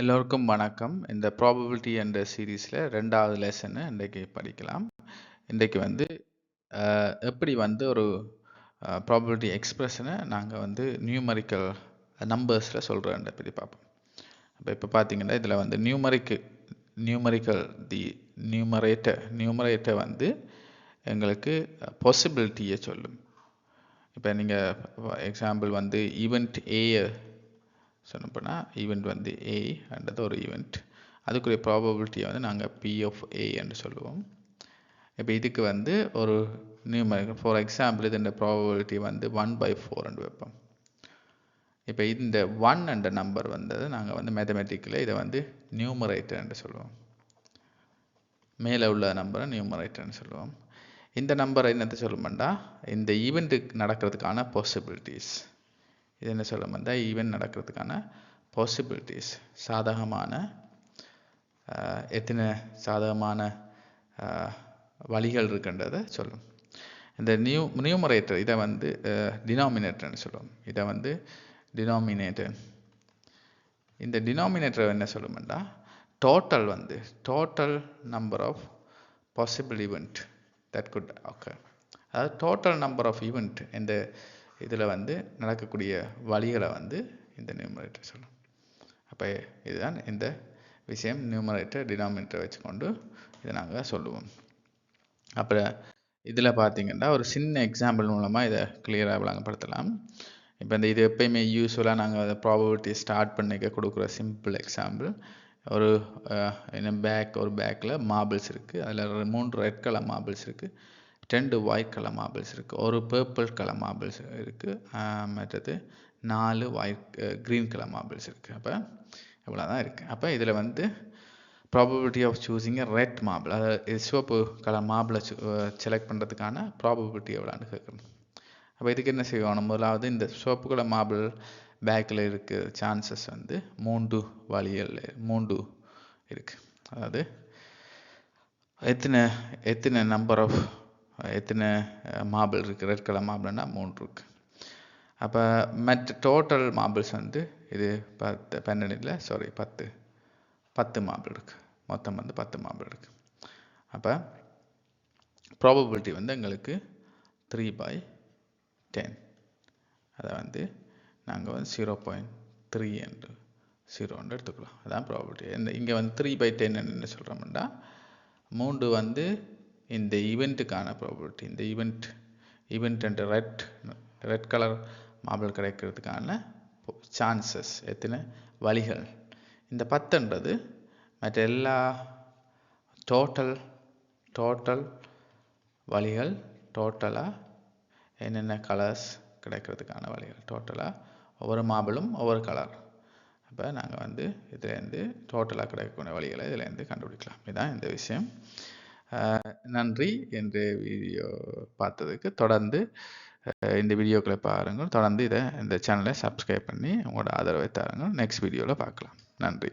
எல்லோருக்கும் வணக்கம். இந்த ப்ராபபிலிட்டி என்ற சீரீஸில் ரெண்டாவது லெசனு இன்றைக்கு படிக்கலாம். இன்றைக்கு வந்து எப்படி வந்து ஒரு ப்ராபபிலிட்டி எக்ஸ்பிரஷனை நாங்கள் வந்து நியூமரிக்கல் நம்பர்ஸில் சொல்கிறோன்ற பற்றி பார்ப்போம். அப்போ இப்போ பார்த்தீங்கன்னா இதில் வந்து நியூமரிக்கு நியூமரிக்கல் தி நியூமரேட்டர் நியூமரேட்டர் வந்து எங்களுக்கு பாசிபிலிட்டியை சொல்லும். இப்போ நீங்கள் எக்ஸாம்பிள் வந்து ஈவெண்ட் ஏயை சொன்னப்போனால் ஈவெண்ட் வந்து ஏ என்றது ஒரு ஈவெண்ட் அதுக்குரிய ப்ராபபிலிட்டியை வந்து நாங்கள் பி ஆஃப் ஏ என்று சொல்லுவோம். இப்போ இதுக்கு வந்து ஒரு நியூமரிக்கல் ஃபார் எக்ஸாம்பிள் இது இந்த ப்ராபபிலிட்டி வந்து ஒன் பை ஃபோர் வைப்போம். இப்போ இந்த ஒன் என்ற நம்பர் வந்தது நாங்கள் வந்து மேத்தமெட்டிக்கில் இதை வந்து நியூமரேட்டர் என்று சொல்லுவோம். மேலே உள்ள நம்பரை நியூமரேட்டர்னு சொல்லுவோம். இந்த நம்பரை என்னத்தை சொல்லுமெண்டா இந்த ஈவெண்ட்டுக்கு நடக்கிறதுக்கான பாசிபிலிட்டிஸ் இது என்ன சொல்லுமெண்டா ஈவெண்ட் நடக்கிறதுக்கான பாசிபிலிட்டிஸ் சாதகமான எத்தனை சாதகமான வழிகள் இருக்கின்றதை சொல்லும். இந்த நியூ நியூமரேட்டர் இதை வந்து டினாமினேட்டர்னு சொல்லுவோம். இதை வந்து டினாமினேட்டர் இந்த டினாமினேட்டர் என்ன சொல்லுமெண்டா டோட்டல் வந்து total number of possible event that good okay அதாவது டோட்டல் நம்பர் ஆஃப் ஈவெண்ட் இந்த இதில் வந்து நடக்கக்கூடிய வழிகளை வந்து இந்த நியூமரேட்டர் சொல்லும். அப்போ இதுதான் இந்த விஷயம். நியூமரேட்டர் டினாமினேட்டர் வச்சுக்கொண்டு இதை நாங்கள் சொல்லுவோம். அப்புறம் இதில் பார்த்தீங்கன்னா ஒரு சின்ன எக்ஸாம்பிள் மூலமாக இதை கிளியராக விளங்கப்படுத்தலாம். இப்போ இந்த இது எப்பயுமே யூஸ்வலாக நாங்கள் அதை ப்ராபபிலிட்டி ஸ்டார்ட் பண்ணிக்க கொடுக்குற சிம்பிள் எக்ஸாம்பிள் ஒரு என்ன பேக் ஒரு பேக்கில் மார்பிள்ஸ் இருக்குது அதில் மூன்று ரெட் கலர் மார்பிள்ஸ் இருக்குது ரெண்டு ஒயிட் கலர் மார்பிள்ஸ் இருக்குது ஒரு பர்பிள் கலர் மார்பிள்ஸ் இருக்குது மற்றது நாலு ஒயிட் க்ரீன் கலர் மார்பிள்ஸ் இருக்குது அப்போ இவ்வளோ தான் இருக்குது அப்போ இதில் வந்து probability of choosing red marble அதாவது சிவப்பு கலர் மார்பிளை செலக்ட் பண்ணுறதுக்கான ப்ராபபிலிட்டி எவ்வளோன்னு கேட்கணும் அப்போ இதுக்கு என்ன செய்யணும்? முதலாவது இந்த சிவப்பு கலர் மார்பிள் பேக்கில் இருக்கிற சான்சஸ் வந்து மூன்று வழிகள் மூன்று இருக்குது அதாவது எத்தனை எத்தனை நம்பர் ஆஃப் எத்தனை மார்பிள் இருக்குது ரெட் கலர் மார்பிள்னா மூன்று இருக்குது அப்போ மற்ற டோட்டல் மார்பிள்ஸ் வந்து இது பத்து பன்னெண்டு இல்லை சாரி பத்து. பத்து மார்பிள் இருக்குது மொத்தம் வந்து பத்து மார்பிள் இருக்குது அப்போ ப்ராபபிலிட்டி வந்து எங்களுக்கு த்ரீ பை டென் அதை வந்து நாங்கள் வந்து ஜீரோ பாயிண்ட் த்ரீ என்று ஜீரோன்னு எடுத்துக்கலாம். அதான் ப்ராபபிலிட்டி இந்த இங்கே வந்து த்ரீ பை டென் என்ன சொல்கிறோம்னா மூன்று வந்து இந்த ஈவெண்ட்டுக்கான ப்ராபபிலிட்டி இந்த event event and red red colour marble கிடைக்கிறதுக்கான சான்சஸ் எத்தனை? வழிகள். இந்த பத்துன்றது மற்ற எல்லா டோட்டல் டோட்டல் வழிகள் டோட்டலாக என்னென்ன கலர்ஸ் கிடைக்கிறதுக்கான வழிகள்? டோட்டலாக ஒவ்வொரு மாபிளும் ஒவ்வொரு கலர் அப்போ நாங்கள் வந்து இதுலேருந்து டோட்டலாக கிடைக்கக்கூடிய வழிகளை இதுலேருந்து கண்டுபிடிக்கலாம். இதுதான் இந்த விஷயம். நன்றி. என்று வீடியோ பார்த்ததுக்கு தொடர்ந்து இந்த வீடியோக்களை பாருங்கள். தொடர்ந்து இதை இந்த சேனலை சப்ஸ்கிரைப் பண்ணி உங்களோட ஆதரவை தாருங்கள். நெக்ஸ்ட் வீடியோவில் பார்க்கலாம். நன்றி.